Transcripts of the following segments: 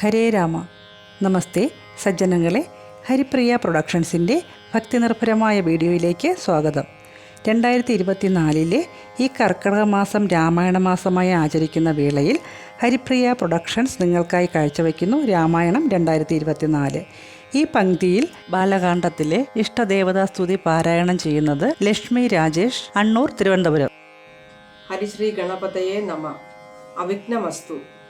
ഹരേ രാമ. നമസ്തേ സജ്ജനങ്ങളെ. ഹരിപ്രിയ പ്രൊഡക്ഷൻസിന്റെ ഭക്തിനിർഭരമായ വീഡിയോയിലേക്ക് സ്വാഗതം. രണ്ടായിരത്തി ഇരുപത്തിനാലിലെ ഈ കർക്കിടക മാസം രാമായണ മാസമായി ആചരിക്കുന്ന വേളയിൽ ഹരിപ്രിയ പ്രൊഡക്ഷൻസ് നിങ്ങൾക്കായി കാഴ്ചവെക്കുന്നു രാമായണം രണ്ടായിരത്തി ഇരുപത്തിനാല് ഈ പങ്ക്തിയിൽ ബാലകാന്ഡത്തിലെ ഇഷ്ടദേവതാ സ്തുതി പാരായണം ചെയ്യുന്നത് ലക്ഷ്മി രാജേഷ് അണ്ണൂർ തിരുവനന്തപുരം. ഹരിശ്രീ ഗണപതയെ നമ. അവിഘ്നമസ്തു.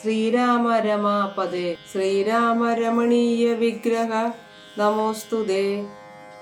ശ്രീരാമ രമാപദേ ശ്രീരാമ രമണീയ വിഗ്രഹ നമോസ്തുതേ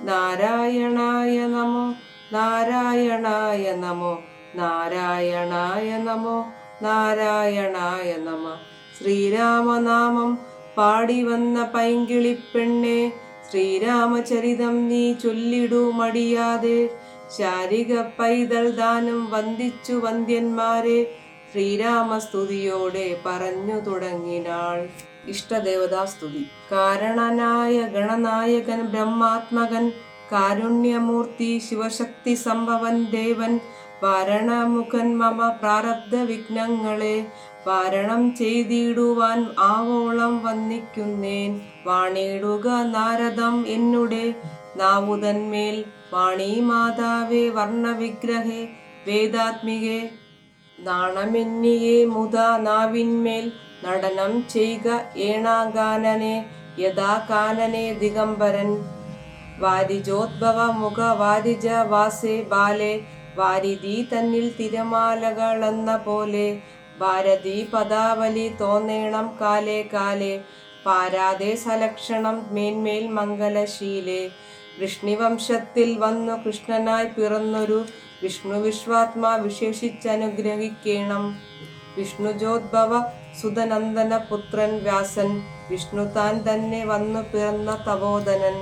നാരായണായ നമോ നാരായണായ നമോ നാരായണായ നമോ നാരായണായ നമ. ശ്രീരാമനാമം പാടി വന്ന പൈങ്കിളിപ്പെണ്ണെ ശ്രീരാമചരിതം നീ ചൊല്ലിടൂ മടിയാതെ. ശാരിക പൈതൽ ദാനം വന്ദിച്ചു വന്ദ്യന്മാരെ ശ്രീരാമസ്തുതിയോടെ പറഞ്ഞു തുടങ്ങിനാൾ ഇഷ്ടദേവതാ സ്തുതി കാരണനായ ഗണനായകൻ ബ്രഹ്മാത്മകൻ കാരുണ്യമൂർത്തി ശിവശക്തി സംഭവൻ ദേവൻ വാരണമുഖൻ മമ പ്രാരബ്ധ വിഘ്നങ്ങളെ വാരണം ചെയ്തിടുവാൻ ആവോളം വന്നിക്കുന്നേൻ. വാണിടുക നാരദം എന്നുടെ നാവുതന്മേൽ വാണി മാതാവേ വർണവിഗ്രഹേ വേദാത്മികേ നാണമെന്നിയെ മുത നാവിന്മേൽ നടനം ചെയ്യുക ഏണാകാനനെ യഥാ കാനനെ ദിഗംബരൻ. വാരിജോദ്ഭവ മുഖ വാരിജ വാസേ ബാലെ വാരിധി തന്നിൽ തിരമാലകളെന്ന പോലെ. ഭാരതി പദാവലി തോന്നേണം കാലേ കാലേ പാരാതെ സലക്ഷണം മേന്മേൽ മംഗലശീലേ. വൃഷ്ണിവംശത്തിൽ വന്നു കൃഷ്ണനായി പിറന്നൊരു വിഷ്ണു വിശ്വാത്മാ വിശേഷിച്ചനുഗ്രഹിക്കണം. വിഷ്ണുജോദ്ഭവ സുതനന്ദന പുത്രൻ വ്യാസൻ വിഷ്ണു താൻ തന്നെ വന്നു പിറന്ന തപോധനൻ.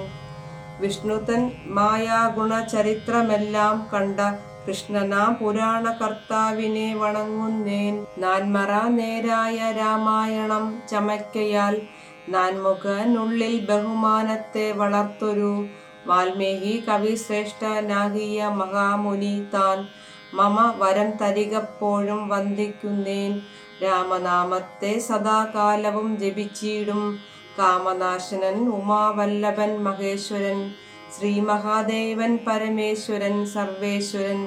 വിഷ്ണുതൻ മായാഗുണചരിത്രമെല്ലാം കണ്ട കൃഷ്ണനാ പുരാണ കർത്താവിനെ വണങ്ങുന്നേൻ നാൻമറ നേരായ രാമായണം ചമയ്ക്കയാൽ നാൻമുഖനുള്ളിൽ ബഹുമാനത്തെ വളർത്തൊരു വാൽമീകി കവിശ്രേഷ്ഠനാകിയ മഹാമുനി താൻ മമ വരം തരികപ്പോഴും വന്ദിക്കുന്നേൻ. രാമനാമത്തെ സദാകാലവും ജപിച്ചിടും. കാമനാശനൻ ഉമാവല്ലഭൻ മഹേശ്വരൻ ശ്രീ മഹാദേവൻ പരമേശ്വരൻ സർവേശ്വരൻ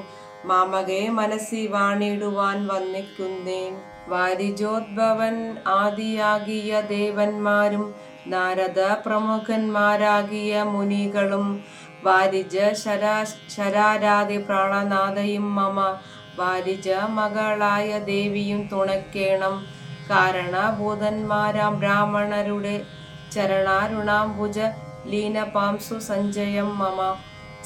മാമകെ മനസ്സി വാണിടുവാൻ വന്നിക്കുന്നേൻ വാരിജോദ്ഭവൻ ആദിയാകിയ ദേവന്മാരും നാരദ പ്രമുഖന്മാരാകിയ മുനികളും വാരിജ ശരാ ശരാരാതി പ്രാണനാഥയും മമ വാരിജ മകളായ ദേവിയും തുണക്കേണം. കാരണഭൂതന്മാരാം ബ്രാഹ്മണരുടെ ചരണാരുണാംബുജ ലീനപാംസു സഞ്ജയം മമ.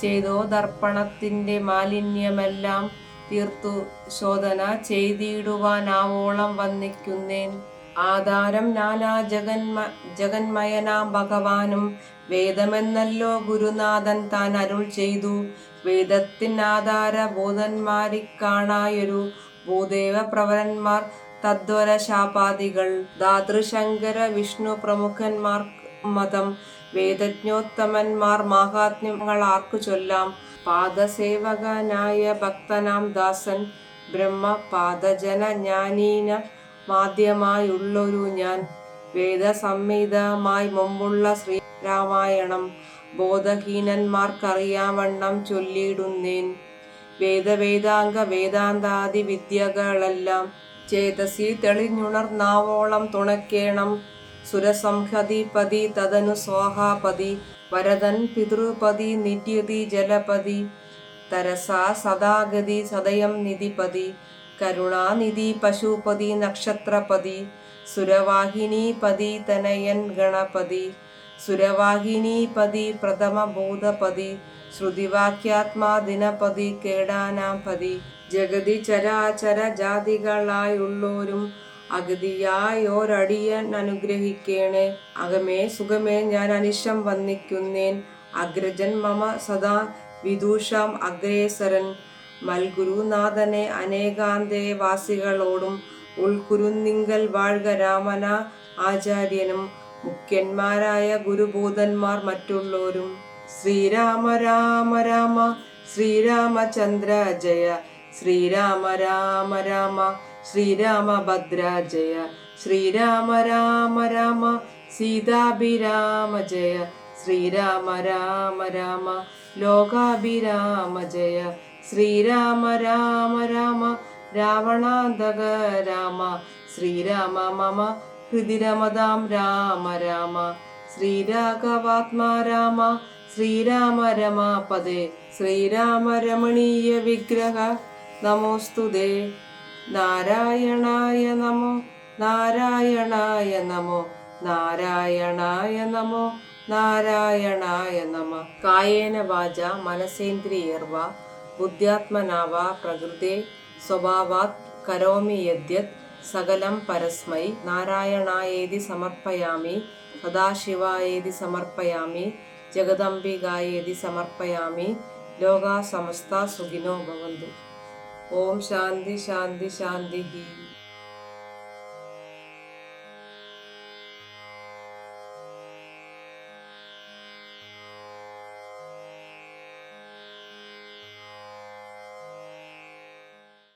ചെയ്തോ ദർപ്പണത്തിന്റെ മാലിന്യമെല്ലാം തീർത്തു. ശോധന ചെയ്തിടുവാനാവോളം വന്നിക്കുന്നേൻ. ആധാരം നാനാ ജഗന്മ ജഗന്മയനാം ഭഗവാനും. വേദമെന്നല്ലോ ഗുരുനാഥൻ താൻ അരുൾ ചെയ്തു. വേദത്തിനാധാര ബോധന്മാരിക്കാണായൊരു ഭൂദേവ പ്രവരന്മാർ തദ്വര ശാപാദികൾ ദാതൃശങ്കര വിഷ്ണു പ്രമുഖന്മാർ മതം. വേദജ്ഞോത്തമന്മാർ മാഹാത്മ്യങ്ങൾ ആർക്കു ചൊല്ലാം? പാദസേവകനായ ഭക്തനാം ദാസൻ. ബ്രഹ്മ പാദജന ജ്ഞാനീന മാധ്യമായുള്ളൊരു ഞാൻ. വേദസംഹിതമായി മുമ്പുള്ള ശ്രീരാമായണം ബോധഹീനന്മാർക്കറിയാവണ്ണം ചൊല്ലിയിടുന്നേൻ. വേദവേദാംഗ വേദാന്താദി വിദ്യകളെല്ലാം ചേതസി തെളിഞ്ഞുണർന്നാവോളം തുണക്കേണം. സുരസംഹതിപതി തദനു സ്വാഹാപതി വരദൻ പിതൃപതി നിത്യതി ജലപതി. തരസാ സദാഗതി സദയം നിധിപതി. കരുണാനിധി പശുപതി നക്ഷത്രപതി സുരവാഹിനീപതി തനയൻ ഗണപതി സുരവാഹിനീപതി പ്രഥമ ഭൂതപതി ശ്രുതിവാക്യാത്മാ ദിനപതി കേടാനാം പതി. ജഗതി ചരാചര ജാതികളായുള്ളോരും അഗതിയായോരടിയൻ അനുഗ്രഹിക്കേണേ അകമേ സുഖമേ ഞാൻ അനിശം വന്നിക്കുന്നേൻ അഗ്രജൻ മമ സദാ വിദൂഷാം അഗ്രേസരൻ. മൽഗുരുനാഥനെ അനേകാന്തേവാസികളോടും ഉൾക്കുരുന്നിങ്കൽ വാഴ്ക രാമന ആചാര്യനും മുഖ്യന്മാരായ ഗുരുബോധന്മാർ മറ്റുള്ളവരും ശ്രീരാമ രാമ രാമ ശ്രീരാമചന്ദ്ര ജയ ശ്രീരാമ രാമ രാമ ശ്രീരാമഭദ്ര ജയ ശ്രീരാമ രാമ രാമ സീതാഭിരാമ ജയ ശ്രീരാമ രാമ രാമ ലോകാഭിരാമ ജയ ശ്രീരാമ രാമ രാമ രാവണാന്തക രാമ ശ്രീരാമ മമ ഹൃദിരമതാം രാമ രാമ ശ്രീരാഘവാത്മാ രാമ ശ്രീരാമ രമാപദേ ശ്രീരാമ രമണീയ വിഗ്രഹ നമോസ്തുതേ നാരായണായ നമോ നാരായണായ നമോ നാരായണായ നമോ നാരായണായ നമ. കായേന വാച മനസേന്ദ്രിയർവ ബുദ്ധ്യാത്മനാവ പ്രകൃതേ സ്വഭാവാത് കരോമി യദ്യത് സകലം പരസ്മൈ നാരായണായേതി സമർപ്പയാമി സദാശിവായേതി സമർപ്പയാമി ജഗദംബികായേതി സമർപ്പയാമി ലോകാ സമസ്ത സുഖിനോ ഭവന്തു. ഓം ശാന്തി ശാന്തി ശാന്തി